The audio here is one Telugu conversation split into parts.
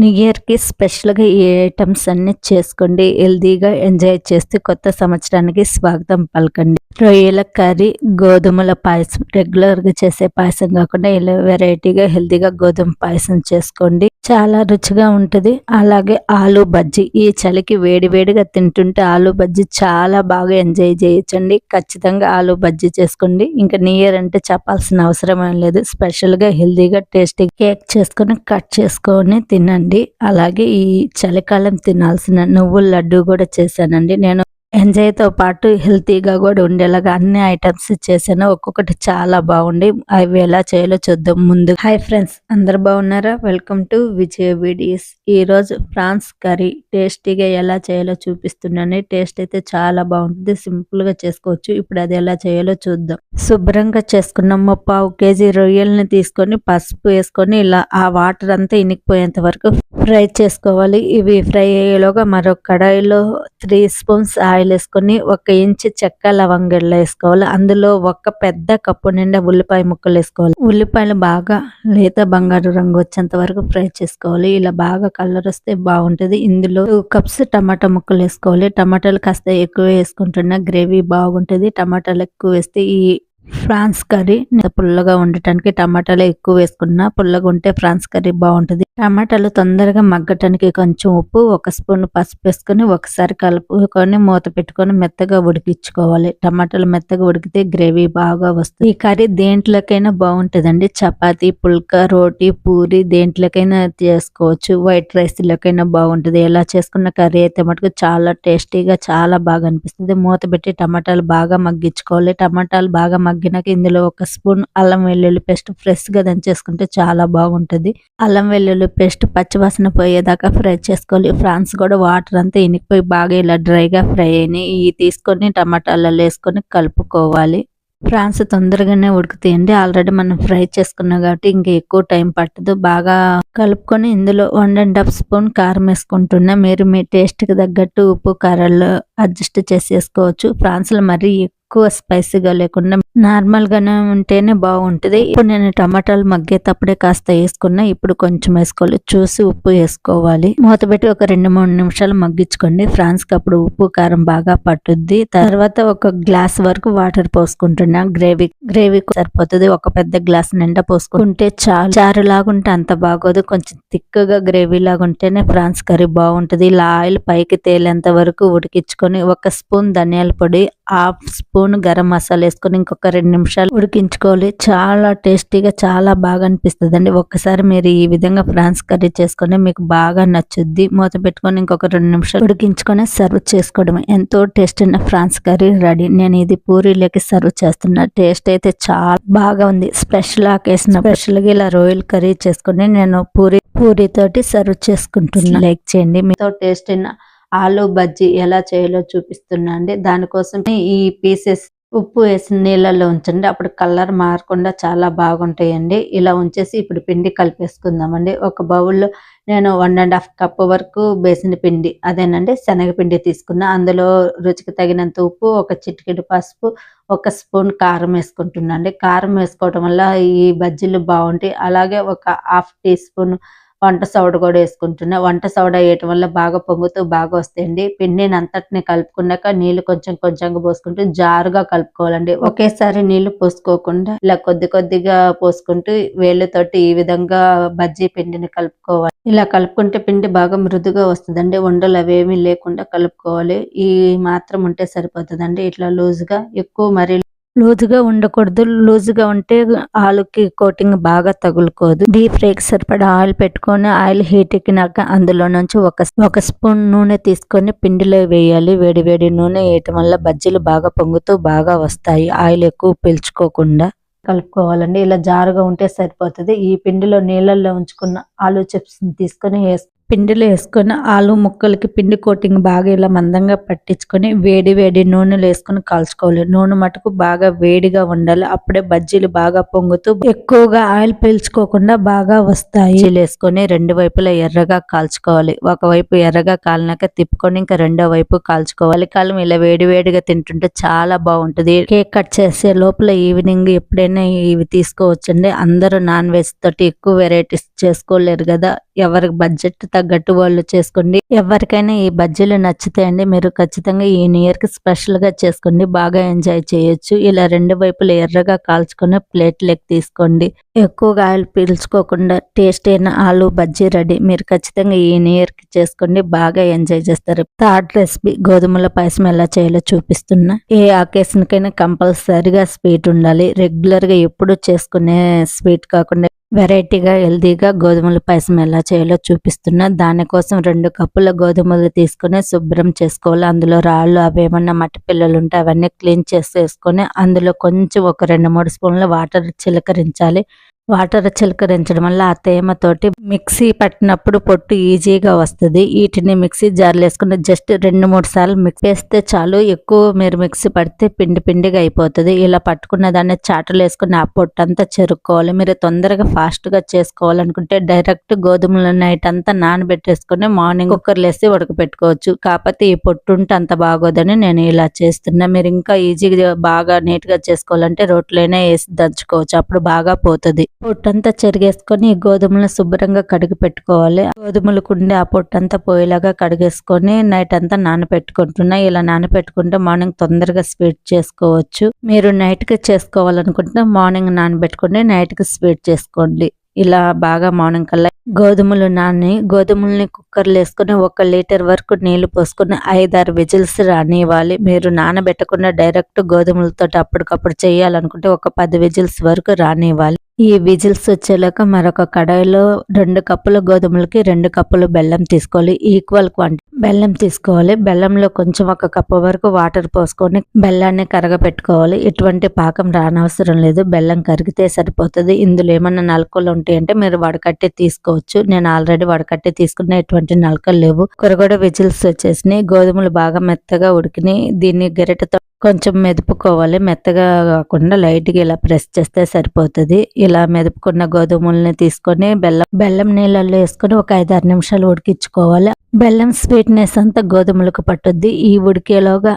న్యూ ఇయర్కి స్పెషల్గా ఈ ఐటమ్స్ అన్ని చేసుకోండి. హెల్దీగా ఎంజాయ్ చేస్తూ కొత్త సంవత్సరానికి స్వాగతం పలకండి. రొయ్యల కర్రీ గోధుమల పాయసం రెగ్యులర్గా చేసే పాయసం కాకుండా ఇలా వెరైటీగా హెల్దీగా గోధుమ పాయసం చేసుకోండి. చాలా రుచిగా ఉంటుంది. అలాగే ఆలు బజ్జీ ఈ చలికి వేడి వేడిగా తింటుంటే ఆలు బజ్జీ చాలా బాగా ఎంజాయ్ చేయొచ్చండి. ఖచ్చితంగా ఆలు బజ్జీ చేసుకోండి. ఇంకా న్యూ ఇయర్ అంటే చెప్పాల్సిన అవసరం ఏం లేదు. స్పెషల్గా హెల్దీగా టేస్టీ కేక్ చేసుకొని కట్ చేసుకొని తినండి. అలాగే ఈ చలికాలం తినాల్సిన నువ్వుల లడ్డు కూడా చేశానండి. నేను ఎంజాయ్తో పాటు హెల్తీగా కూడా ఉండేలాగా అన్ని ఐటమ్స్ చేశాను ఒక్కొక్కటి చాలా బాగుండి. అవి ఎలా చేయాలో చూద్దాం ముందు. హాయ్ ఫ్రెండ్స్ అందరు బాగున్నారా? వెల్కమ్ టు విజయ వీడియోస్ ఈ రోజు ఫ్రాన్స్ కర్రీ టేస్టీగా ఎలా చేయాలో చూపిస్తున్నాను. టేస్ట్ అయితే చాలా బాగుంటుంది. సింపుల్గా చేసుకోవచ్చు. ఇప్పుడు అది ఎలా చేయాలో చూద్దాం. శుభ్రంగా చేసుకున్న పావు కేజీ రొయ్యల్ని తీసుకొని పసుపు వేసుకొని ఇలా ఆ వాటర్ అంతా ఇనికిపోయేంత వరకు ఫ్రై చేసుకోవాలి. ఇవి ఫ్రై అయ్యేలోగా మరొక కడాయిలో త్రీ స్పూన్స్ ఆయిల్ వేసుకొని ఒక ఇంచు చెక్క లవంగళ్ళు వేసుకోవాలి. అందులో ఒక పెద్ద కప్పు నిండా ఉల్లిపాయ ముక్కలు వేసుకోవాలి. ఉల్లిపాయలు బాగా లేత బంగారు రంగు వచ్చేంత వరకు ఫ్రై చేసుకోవాలి. ఇలా బాగా కలర్ వస్తే బాగుంటది. ఇందులో కప్స్ టమాటా ముక్కలు వేసుకోవాలి. టమాటాలు కాస్త ఎక్కువ వేసుకుంటున్నా గ్రేవీ బాగుంటది. టమాటాలు ఎక్కువ వేస్తే ఈ ఫ్రాన్స్ కర్రీ. పుల్లగా ఉండటానికి టమాటాలు ఎక్కువ వేసుకున్నా. పుల్లగా ఉంటే ఫ్రాన్స్ కర్రీ బాగుంటది. టమాటాలు తొందరగా మగ్గటానికి కొంచెం ఉప్పు ఒక స్పూన్ పసుపు వేసుకొని ఒకసారి కలుపుకొని మూత పెట్టుకొని మెత్తగా ఉడికించుకోవాలి. టమాటాలు మెత్తగా ఉడికితే గ్రేవీ బాగా వస్తుంది. ఈ కర్రీ దేంట్లోకైనా బాగుంటదండి. చపాతి పుల్కా రోటీ పూరి దేంట్లోకైనా చేసుకోవచ్చు. వైట్ రైస్ లోకైనా బాగుంటది. ఎలా చేసుకున్న కర్రీ అయితే మటుకు చాలా టేస్టీగా చాలా బాగా అనిపిస్తుంది. మూత పెట్టి టమాటాలు బాగా మగ్గించుకోవాలి. టమాటాలు బాగా మగ్గినాక ఇందులో ఒక స్పూన్ అల్లం వెల్లుల్లి పేస్ట్ ఫ్రెష్గా దంచేసుకుంటే చాలా బాగుంటది. అల్లం వెల్లుల్లి పేస్ట్ పచ్చివాసన పోయేదాకా ఫ్రై చేసుకోవాలి. ఫ్రాన్స్ కూడా వాటర్ అంతా ఇనికిపోయి బాగా ఇలా డ్రైగా ఫ్రై అయినాయి. ఇవి తీసుకొని టమాటాలలో వేసుకొని కలుపుకోవాలి. ఫ్రాన్స్ తొందరగానే ఉడుకుతాయండి. ఆల్రెడీ మనం ఫ్రై చేసుకున్నాం కాబట్టి ఇంకా ఎక్కువ టైం పట్టదు. బాగా కలుపుకొని ఇందులో వన్ అండ్ హాఫ్ స్పూన్ కారం వేసుకుంటున్నా. మీరు మీ టేస్ట్కి తగ్గట్టు ఉప్పు కారాలు అడ్జస్ట్ చేసేసుకోవచ్చు ఫ్రాన్స్లో మరీ ఎక్కువ స్పైసీగా లేకుండా నార్మల్ గానే ఉంటేనే బాగుంటది. ఇప్పుడు నేను టమాటాలు మగ్గేటప్పుడే కాస్త వేసుకున్నా ఇప్పుడు కొంచెం వేసుకోవాలి. చూసి ఉప్పు వేసుకోవాలి. మూత పెట్టి ఒక రెండు మూడు నిమిషాలు మగ్గించుకోండి. ఫ్రాన్స్కి అప్పుడు ఉప్పు కారం బాగా పట్టుద్ది. తర్వాత ఒక గ్లాస్ వరకు వాటర్ పోసుకుంటున్నా. గ్రేవీ గ్రేవీ సరిపోతుంది. ఒక పెద్ద గ్లాస్ నిండా పోసుకుంటే చాలు. చారు లాగుంటే అంత బాగోదు. కొంచెం తిక్కగా గ్రేవీ లాగా ఉంటేనే ఫ్రాన్స్ కర్రీ బాగుంటది. ఇలా ఆయిల్ పైకి తేలేంత వరకు ఉడికించుకొని ఒక స్పూన్ ధనియాల పొడి హాఫ్ స్పూన్ గరం మసాలా వేసుకొని ఇంకొక రెండు నిమిషాలు ఉడికించుకోవాలి. చాలా టేస్టీగా చాలా బాగా అనిపిస్తుంది అండి ఒక్కసారి మీరు ఈ విధంగా ఫ్రాన్స్ కర్రీ చేసుకొని మీకు బాగా నచ్చుద్ది. మూత పెట్టుకొని ఇంకొక రెండు నిమిషాలు ఉడికించుకొని సర్వ్ చేసుకోవడం ఎంతో టేస్ట్ అయిన ఫ్రాన్స్ కర్రీ రెడీ. నేను ఇది పూరీలోకి సర్వ్ చేస్తున్నా. టేస్ట్ అయితే చాలా బాగా ఉంది. స్పెషల్ ఆకేసిన స్పెషల్గా ఇలా రోయల్ కర్రీ చేసుకొని నేను పూరి పూరితోటి సర్వ్ చేసుకుంటున్నా. లైక్ చేయండి. మీతో టేస్ట్ అయిన ఆలు బజ్జీ ఎలా చేయాలో చూపిస్తున్నా అండి. దానికోసం ఈ పీసెస్ ఉప్పు వేసిన నీళ్ళల్లో ఉంచండి. అప్పుడు కలర్ మారకుండా చాలా బాగుంటాయండి. ఇలా ఉంచేసి ఇప్పుడు పిండి కలిపేసుకుందామండి. ఒక బౌల్లో నేను వన్ అండ్ హాఫ్ కప్ వరకు బేసిన పిండి. అదేనండి శనగపిండి తీసుకున్నా. అందులో రుచికి తగినంత ఉప్పు ఒక చిటికెడు పసుపు ఒక స్పూన్ కారం వేసుకుంటున్నాండి కారం వేసుకోవడం వల్ల ఈ బజ్జీలు బాగుంటాయి. అలాగే ఒక హాఫ్ టీ స్పూన్ వంట సౌడ కూడా వేసుకుంటున్నా. వంట సౌడ వేయటం వల్ల బాగా పొంగుతూ బాగా వస్తాయండి. పిండిని అంతటిని కలుపుకున్నాక నీళ్ళు కొంచెం కొంచెంగా పోసుకుంటూ జారుగా కలుపుకోవాలండి. ఒకేసారి నీళ్ళు పోసుకోకుండా ఇలా కొద్ది కొద్దిగా పోసుకుంటూ వేళ్ళతోటి ఈ విధంగా బజ్జీ పిండిని కలుపుకోవాలి. ఇలా కలుపుకుంటే పిండి బాగా మృదుగా వస్తుందండి. ఉండలు అవేమీ లేకుండా కలుపుకోవాలి. ఈ మాత్రం ఉంటే సరిపోతుందండి. ఇట్లా లూజ్గా ఎక్కువ మరి లూజుగా ఉండకూడదు. లూజుగా ఉంటే ఆలుకి కోటింగ్ బాగా తగులుకోదు. డీప్ ఫ్రైకి సరిపడా ఆయిల్ పెట్టుకొని ఆయిల్ హీట్ ఎక్కినాక అందులో నుంచి ఒక ఒక స్పూన్ నూనె తీసుకొని పిండిలో వేయాలి. వేడి వేడి నూనె వేయటం వల్ల బజ్జీలు బాగా పొంగుతూ బాగా వస్తాయి. ఆయిల్ ఎక్కువ పీల్చుకోకుండా కలుపుకోవాలండి. ఇలా జారుగా ఉంటే సరిపోతుంది. ఈ పిండిలో నీళ్ళల్లో ఉంచుకున్న ఆలు చిప్స్ తీసుకొని పిండిలో వేసుకొని ఆలు ముక్కలకి పిండి కోటింగ్ బాగా ఇలా మందంగా పట్టించుకొని వేడి వేడి నూనెలు వేసుకొని కాల్చుకోవాలి. నూనె మటుకు బాగా వేడిగా ఉండాలి. అప్పుడే బజ్జీలు బాగా పొంగుతూ ఎక్కువగా ఆయిల్ పీల్చుకోకుండా బాగా వస్తాయి. వేసుకొని రెండు వైపులా ఎర్రగా కాల్చుకోవాలి. ఒకవైపు ఎర్రగా కాలినాక తిప్పుకొని ఇంకా రెండో వైపు కాల్చుకోవాలి. కాలం ఇలా వేడి వేడిగా తింటుంటే చాలా బాగుంటుంది. కేక్ కట్ చేసే లోపల ఈవినింగ్ ఎప్పుడైనా ఇవి తీసుకోవచ్చండి. అందరూ నాన్ వెజ్ తోటి ఎక్కువ వెరైటీస్ చేసుకోలేరు కదా. ఎవరికి బడ్జెట్ తగ్గట్టు వాళ్ళు చేసుకోండి. ఎవరికైనా ఈ బజ్జీలు నచ్చుతాయండి మీరు ఖచ్చితంగా ఈ న్యూ ఇయర్కి స్పెషల్గా చేసుకోండి. బాగా ఎంజాయ్ చేయొచ్చు. ఇలా రెండు వైపులు ఎర్రగా కాల్చుకొని ప్లేట్ లెక్ తీసుకోండి. ఎక్కువగా ఆయిల్ పీల్చుకోకుండా టేస్ట్ అయిన ఆలు బజ్జీ రెడీ. మీరు ఖచ్చితంగా ఈ న్యూ ఇయర్కి చేసుకోండి. బాగా ఎంజాయ్ చేస్తారు. థర్డ్ రెసిపీ గోధుమల పాయసం ఎలా చేయాలో చూపిస్తున్నా. ఏ అకేషన్ కైనా కంపల్సరిగా స్వీట్ ఉండాలి. రెగ్యులర్గా ఎప్పుడు చేసుకునే స్వీట్ కాకుండా వెరైటీగా హెల్దీగా గోధుమల పాయసం ఎలా చేయాలో చూపిస్తున్నా దానికోసం రెండు కప్పుల గోధుమలు తీసుకొని శుభ్రం చేసుకోవాలి. అందులో రాళ్ళు అవి ఏమన్నా మట్టి పిల్లలు ఉంటే అవన్నీ క్లీన్ చేసేసుకొని అందులో కొంచెం ఒక రెండు మూడు స్పూన్ల వాటర్ చిలకరించాలి. వాటర్ చిలకరించడం వల్ల ఆ తేమతోటి మిక్సీ పట్టినప్పుడు పొట్టు ఈజీగా వస్తుంది. వీటిని మిక్సీ జార్లు వేసుకుని జస్ట్ రెండు మూడు సార్లు మిక్స్ వేస్తే చాలు. ఎక్కువ మీరు మిక్సీ పడితే పిండి పిండిగా అయిపోతుంది. ఇలా పట్టుకున్న దాన్ని చాటలు వేసుకుని ఆ పొట్టు అంతా చెరుక్కోవాలి. మీరు తొందరగా ఫాస్ట్గా చేసుకోవాలనుకుంటే డైరెక్ట్ గోధుమల నైట్ అంతా నానబెట్టేసుకుని మార్నింగ్ కుక్కర్లు వేసి ఉడకపెట్టుకోవచ్చు. కాకపోతే ఈ పొట్టు ఉంటే అంత బాగోదని నేను ఇలా చేస్తున్నా. మీరు ఇంకా ఈజీగా బాగా నీట్గా చేసుకోవాలంటే రోట్లోనే వేసి దంచుకోవచ్చు. అప్పుడు బాగా పోతుంది. పొట్టంతా చెరిగేసుకొని గోధుమలను శుభ్రంగా కడిగి పెట్టుకోవాలి. గోధుమలకు ఉండే ఆ పొట్టంతా పోయేలాగా కడిగేసుకొని నైట్ అంతా నానబెట్టుకుంటున్నా ఇలా నానబెట్టుకుంటే మార్నింగ్ తొందరగా స్వీట్ చేసుకోవచ్చు. మీరు నైట్కి చేసుకోవాలనుకుంటే మార్నింగ్ నానబెట్టుకుంటే నైట్కి స్వీట్ చేసుకోండి. ఇలా బాగా మార్నింగ్ కల్లా గోధుమలు నాని గోధుమల్ని కుక్కర్లు వేసుకుని ఒక లీటర్ వరకు నీళ్ళు పోసుకుని ఐదారు విజిల్స్ రానివ్వాలి. మీరు నానబెట్టకుండా డైరెక్ట్ గోధుమలతో అప్పటికప్పుడు చేయాలనుకుంటే ఒక పది విజిల్స్ వరకు రానివ్వాలి. ఈ విజిల్స్ వచ్చేలాక మరొక కడాయిలో రెండు కప్పుల గోధుమలకి రెండు కప్పులు బెల్లం తీసుకోవాలి. ఈక్వల్ క్వాంటిటీ బెల్లం తీసుకోవాలి. బెల్లంలో కొంచెం ఒక కప్పు వరకు వాటర్ పోసుకొని బెల్లాన్ని కరగపెట్టుకోవాలి. ఎటువంటి పాకం రానవసరం లేదు. బెల్లం కరిగితే సరిపోతుంది. ఇందులో ఏమన్నా నలకలు ఉంటాయంటే మీరు వడకట్టి తీసుకోవచ్చు. నేను ఆల్రెడీ వడకట్టి తీసుకున్న ఎటువంటి నలకలు లేవు. కొరగొడ విజిల్స్ వచ్చేసినాయి. గోధుమలు బాగా మెత్తగా ఉడికినాయి. దీన్ని గరిటెతో కొంచెం మెదుపుకోవాలి. మెత్తగా కాకుండా లైట్గా ఇలా ప్రెస్ చేస్తే సరిపోతుంది. ఇలా మెదుపుకున్న గోధుమల్ని తీసుకొని బెల్లం బెల్లం నీళ్ళల్లో వేసుకొని ఒక ఐదు ఆరు నిమిషాలు ఉడికించుకోవాలి. బెల్లం స్వీట్నెస్ అంతా గోధుమలకు పట్టుద్ది. ఈ ఉడికేలోగా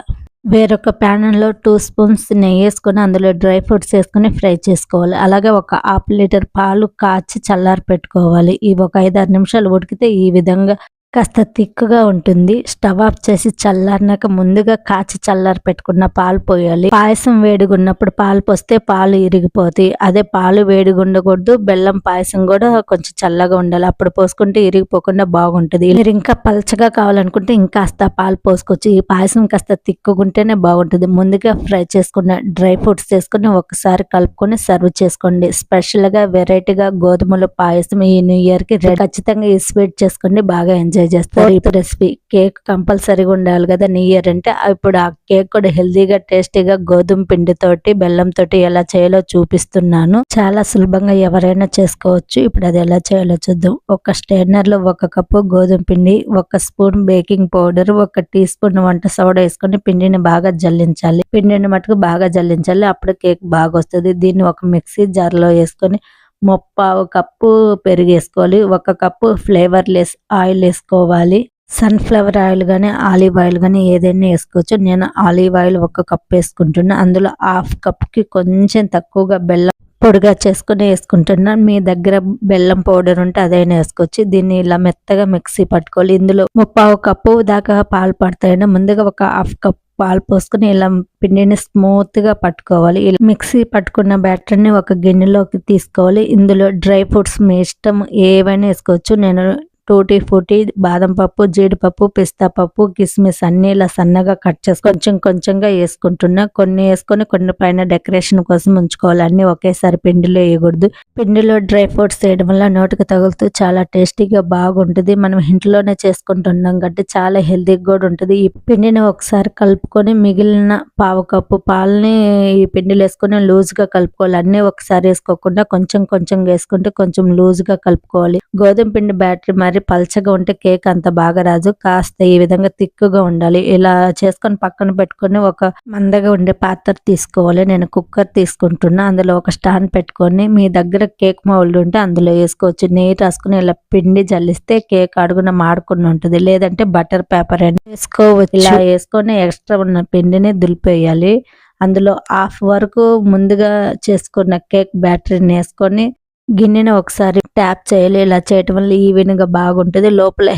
వేరొక ప్యాన్లో టూ స్పూన్స్ నెయ్యి వేసుకొని అందులో డ్రై ఫ్రూట్స్ వేసుకొని ఫ్రై చేసుకోవాలి. అలాగే ఒక హాఫ్ లీటర్ పాలు కాచి చల్లారి పెట్టుకోవాలి ఈ ఒక ఐదారు నిమిషాలు ఉడికితే ఈ విధంగా కాస్త తిక్కుగా ఉంటుంది. స్టవ్ ఆఫ్ చేసి చల్లారినాక ముందుగా కాచి చల్లారి పెట్టుకున్న పాలు పోయాలి. పాయసం వేడిగా ఉన్నప్పుడు పాలు పోస్తే పాలు ఇరిగిపోతాయి. అదే పాలు వేడిగా ఉండకూడదు బెల్లం పాయసం కూడా కొంచెం చల్లగా ఉండాలి. అప్పుడు పోసుకుంటే ఇరిగిపోకుండా బాగుంటుంది. మీరు ఇంకా పలచగా కావాలనుకుంటే ఇంకాస్త పాలు పోసుకోవచ్చు. ఈ పాయసం కాస్త తిక్కుగుంటేనే బాగుంటుంది. ముందుగా ఫ్రై చేసుకున్న డ్రై ఫ్రూట్స్ చేసుకుని ఒకసారి కలుపుకొని సర్వ్ చేసుకోండి. స్పెషల్గా వెరైటీగా గోధుమల పాయసం ఈ న్యూ ఇయర్కి ఖచ్చితంగా ఈ స్వీట్ చేసుకోండి. బాగా ఎంజాయ్ చేస్తారు. ఈ రెసిపీ కేక్ కంపల్సరీగా ఉండాలి కదా న్యూ ఇయర్ అంటే. ఇప్పుడు ఆ కేక్ కూడా హెల్తీగా టేస్టీగా గోధుమ పిండితోటి బెల్లం తోటి ఎలా చేయాలో చూపిస్తున్నాను. చాలా సులభంగా ఎవరైనా చేసుకోవచ్చు. ఇప్పుడు అది ఎలా చేయాలో చూద్దాం. ఒక స్టైనర్లో ఒక కప్పు గోధుమ పిండి ఒక స్పూన్ బేకింగ్ పౌడర్ ఒక టీ స్పూన్ వంట సోడా వేసుకొని పిండిని బాగా జల్లించాలి. పిండిని మటుకు బాగా జల్లించాలి. అప్పుడు కేక్ బాగా వస్తుంది దీన్ని ఒక మిక్సీ జార్లో వేసుకొని ముప్పావు కప్పు పెరుగు వేసుకోవాలి ఒక కప్పు ఫ్లేవర్లెస్ ఆయిల్ వేసుకోవాలి. సన్ఫ్లవర్ ఆయిల్ కానీ ఆలివ్ ఆయిల్ కానీ ఏదైనా వేసుకోవచ్చు. నేను ఆలివ్ ఆయిల్ ఒక కప్ వేసుకుంటున్నా. అందులో హాఫ్ కప్కి కొంచెం తక్కువగా బెల్లం పొడిగా చేసుకుని వేసుకుంటున్నా. మీ దగ్గర బెల్లం పౌడర్ ఉంటే అదైనా వేసుకోవచ్చు. దీన్ని ఇలా మెత్తగా మిక్సీ పట్టుకోవాలి. ఇందులో ముప్పావు కప్పు దాకా పాలు పడతాయండి. ముందుగా ఒక హాఫ్ కప్ పాలు పోసుకుని ఇలా పిండిని స్మూత్గా పట్టుకోవాలి. ఇలా మిక్సీ పట్టుకున్న బ్యాటర్ని ఒక గిన్నెలోకి తీసుకోవాలి. ఇందులో డ్రై ఫ్రూట్స్ మీ ఇష్టం ఏవైనా వేసుకోవచ్చు. నేను టూటీ ఫూటీ బాదం పప్పు జీడిపప్పు పిస్తా పప్పు కిస్మిస్ అన్ని ఇలా సన్నగా కట్ చేసి కొంచెం కొంచెంగా వేసుకుంటున్నా. కొన్ని వేసుకొని కొన్ని పైన డెకరేషన్ కోసం ఉంచుకోవాలి. అన్ని ఒకేసారి పిండిలో వేయకూడదు. పిండిలో డ్రై ఫ్రూట్స్ వేయడం వల్ల నోటికి తగులుతూ చాలా టేస్టీగా బాగుంటుంది. మనం ఇంట్లోనే చేసుకుంటున్నాం కాబట్టి చాలా హెల్తీగా కూడా ఉంటుంది. ఈ పిండిని ఒకసారి కలుపుకొని మిగిలిన పావు కప్పు పాలని ఈ పిండిలో వేసుకొని లూజ్గా కలుపుకోవాలి. అన్నీ ఒకసారి వేసుకోకుండా కొంచెం కొంచెం వేసుకుంటే కొంచెం లూజ్గా కలుపుకోవాలి. గోధుమ పిండి బ్యాటరీ మరి మరి పల్చగా ఉంటే కేక్ అంత బాగా రాదు. కాస్త ఈ విధంగా తిక్కుగా ఉండాలి. ఇలా చేసుకొని పక్కన పెట్టుకొని ఒక మందగా ఉండే పాత్ర తీసుకోవాలి. నేను కుక్కర్ తీసుకుంటున్నా. అందులో ఒక స్టాండ్ పెట్టుకొని మీ దగ్గర కేక్ మౌల్డ్ ఉంటే అందులో వేసుకోవచ్చు. నెయ్యి రాసుకుని ఇలా పిండి జల్లిస్తే కేక్ అడుగున మాడుకుని ఉంటుంది. లేదంటే బటర్ పేపర్ అని వేసుకోవచ్చు. ఇలా వేసుకొని ఎక్స్ట్రా ఉన్న పిండిని దులిపేయాలి. అందులో హాఫ్ వరకు ముందుగా చేసుకున్న కేక్ బ్యాటరీని వేసుకొని గిన్నెని ఒకసారి ట్యాప్ చేయాలి. ఇలా చేయటం వల్ల ఈవెన్గా బాగుంటుంది. లోపల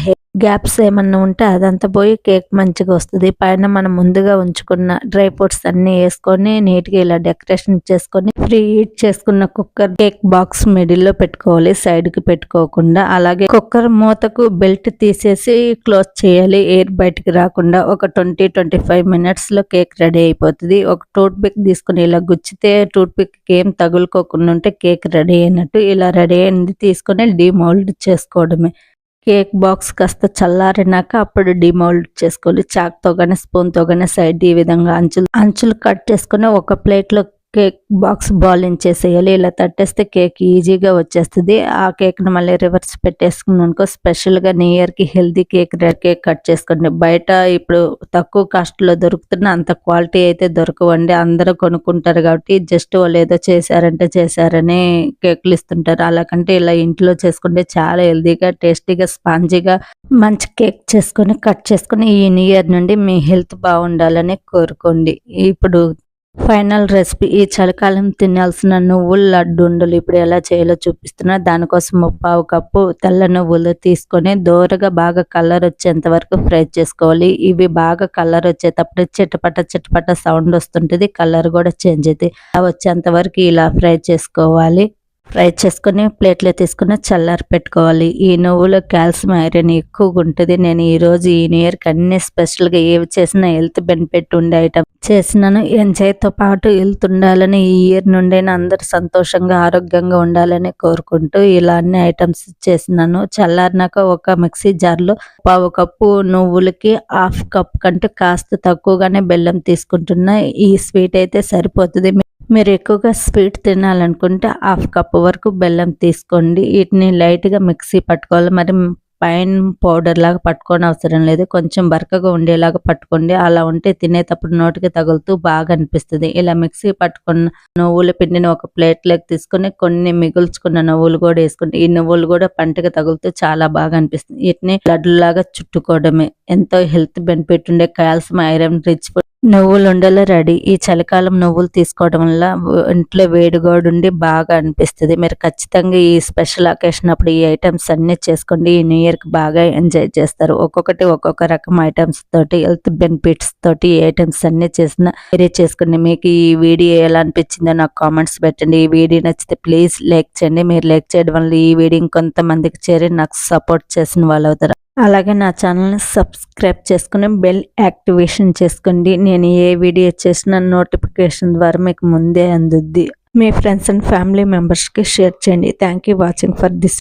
గ్యాప్స్ ఏమన్నా ఉంటే అదంతా పోయి కేక్ మంచిగా వస్తుంది. పైన మనం ముందుగా ఉంచుకున్న డ్రై ఫ్రూట్స్ అన్ని వేసుకొని నీట్గా ఇలా డెకరేషన్ చేసుకొని ఫ్రీ హీట్ చేసుకున్న కుక్కర్ కేక్ బాక్స్ మిడిల్లో పెట్టుకోవాలి. సైడ్కి పెట్టుకోకుండా అలాగే కుక్కర్ మూతకు బెల్ట్ తీసేసి క్లోజ్ చేయాలి. ఎయిర్ బయటికి రాకుండా ఒక ట్వంటీ ట్వంటీ ఫైవ్ మినిట్స్లో కేక్ రెడీ అయిపోతుంది. ఒక టూత్ పిక్ తీసుకుని ఇలా గుచ్చితే టూత్ పిక్ ఏం తగులుకోకుండా ఉంటే కేక్ రెడీ అయినట్టు ఇలా రెడీ అయింది తీసుకొని డిమోల్డ్ చేసుకోవడమే. కేక్ బాక్స్ కాస్త చల్లారినాక అప్పుడు డిమౌల్డ్ చేసుకోవాలి. చాక్తో కానీ స్పూన్తో కానీ సైడ్ ఈ విధంగా అంచులు అంచులు కట్ చేసుకుని ఒక ప్లేట్లో కేక్ బాక్స్ బాలింగ్ చేసేయాలి ఇలా తట్టేస్తే కేక్ ఈజీగా వచ్చేస్తుంది. ఆ కేక్ను మళ్ళీ రివర్స్ పెట్టేసుకుని అనుకో స్పెషల్గా న్యూ ఇయర్కి healthy cake red cake cut చేసుకోండి. బయట ఇప్పుడు తక్కువ కాస్ట్లో దొరుకుతున్న అంత క్వాలిటీ అయితే దొరకవండి. అందరూ కొనుక్కుంటారు కాబట్టి జస్ట్ వాళ్ళు ఏదో చేశారంటే చేశారని కేకులు ఇస్తుంటారు. అలాగంటే ఇలా ఇంట్లో చేసుకుంటే చాలా హెల్తీగా టేస్టీగా స్పాంజీగా మంచి కేక్ చేసుకొని కట్ చేసుకొని ఈ న్యూ ఇయర్ నుండి మీ హెల్త్ బాగుండాలని కోరుకోండి. ఇప్పుడు ఫైనల్ రెసిపీ. ఈ చలికాలం తినాల్సిన నువ్వుల లడ్డుండలు ఇప్పుడు ఎలా చేయాలో చూపిస్తున్నా. దానికోసం ముప్పావు కప్పు తెల్ల నువ్వులు తీసుకొని దోరగా బాగా కలర్ వచ్చేంత వరకు ఫ్రై చేసుకోవాలి. ఇవి బాగా కలర్ వచ్చేటప్పుడు చిటపట చిటపట సౌండ్ వస్తుంటుంది. కలర్ కూడా చేంజ్ అవుతుంది వచ్చేంత వరకు ఇలా ఫ్రై చేసుకోవాలి. ఫ్రై చేసుకుని ప్లేట్లో తీసుకుని చల్లారి పెట్టుకోవాలి. ఈ నువ్వులో కాల్షియం ఐరన్ ఎక్కువగా ఉంటుంది. నేను ఈరోజు ఈ న్యూ ఇయర్కి అన్ని స్పెషల్గా ఏవి చేసినా హెల్త్ బెనిఫిట్ ఉండే ఐటమ్ చేసినాను. ఎంజాయ్తో పాటు హెల్త్ ఉండాలని ఈ ఇయర్ నుండైనా అందరు సంతోషంగా ఆరోగ్యంగా ఉండాలని కోరుకుంటూ ఇలా అన్ని ఐటమ్స్ చేసినాను. చల్లారినాక ఒక మిక్సీ జార్లో పావు కప్పు నువ్వులకి హాఫ్ కప్ కంటే కాస్త తక్కువగానే బెల్లం తీసుకుంటున్నా. ఈ స్వీట్ అయితే సరిపోతుంది. మీరు ఎక్కువగా స్వీట్ తినాలనుకుంటే హాఫ్ కప్ వరకు బెల్లం తీసుకోండి. వీటిని లైట్గా మిక్సీ పట్టుకోవాలి. మరి పైన పౌడర్ లాగా పట్టుకోని అవసరం లేదు. కొంచెం బరకగా ఉండేలాగా పట్టుకోండి. అలా ఉంటే తినేటప్పుడు నోటికి తగులుతూ బాగా అనిపిస్తుంది. ఇలా మిక్సీ పట్టుకున్న నువ్వుల పిండిని ఒక ప్లేట్లోకి తీసుకొని కొన్ని మిగుల్చుకున్న నువ్వులు కూడా వేసుకుంటే ఈ నువ్వులు కూడా పంటకి తగులుతూ చాలా బాగా అనిపిస్తుంది. వీటిని లడ్డులాగా చుట్టుకోవడమే. ఎంతో హెల్త్ బెనిఫిట్ ఉండే కాల్షియం ఐరన్ రిచ్ నువ్వులు ఉండలు రెడీ. ఈ చలికాలం నువ్వులు తీసుకోవడం వల్ల ఇంట్లో వేడిగోడు ఉండి బాగా అనిపిస్తుంది. మీరు ఖచ్చితంగా ఈ స్పెషల్ అకేషన్ అప్పుడు ఈ ఐటమ్స్ అన్ని చేసుకోండి. ఈ న్యూ ఇయర్కి బాగా ఎంజాయ్ చేస్తారు. ఒక్కొక్కటి ఒక్కొక్క రకం ఐటమ్స్ తోటి హెల్త్ బెనిఫిట్స్ తోటి ఈ ఐటమ్స్ అన్ని చేసిన మీరే చేసుకోండి. మీకు ఈ వీడియో ఎలా అనిపించిందో నాకు కామెంట్స్ పెట్టండి. ఈ వీడియో నచ్చితే ప్లీజ్ లైక్ చేయండి. మీరు లైక్ చేయడం వల్ల ఈ వీడియో ఇంకొంతమందికి చేరి నాకు సపోర్ట్ చేసిన వాళ్ళు అవుతారు అలాగే నా ఛానల్ని సబ్స్క్రైబ్ చేసుకుని బెల్ యాక్టివేషన్ చేసుకోండి. నేను ఏ వీడియో చేసిన నోటిఫికేషన్ ద్వారా మీకు ముందే అందుద్ది. మీ ఫ్రెండ్స్ అండ్ ఫ్యామిలీ మెంబర్స్కి షేర్ చేయండి. Thank you watching for this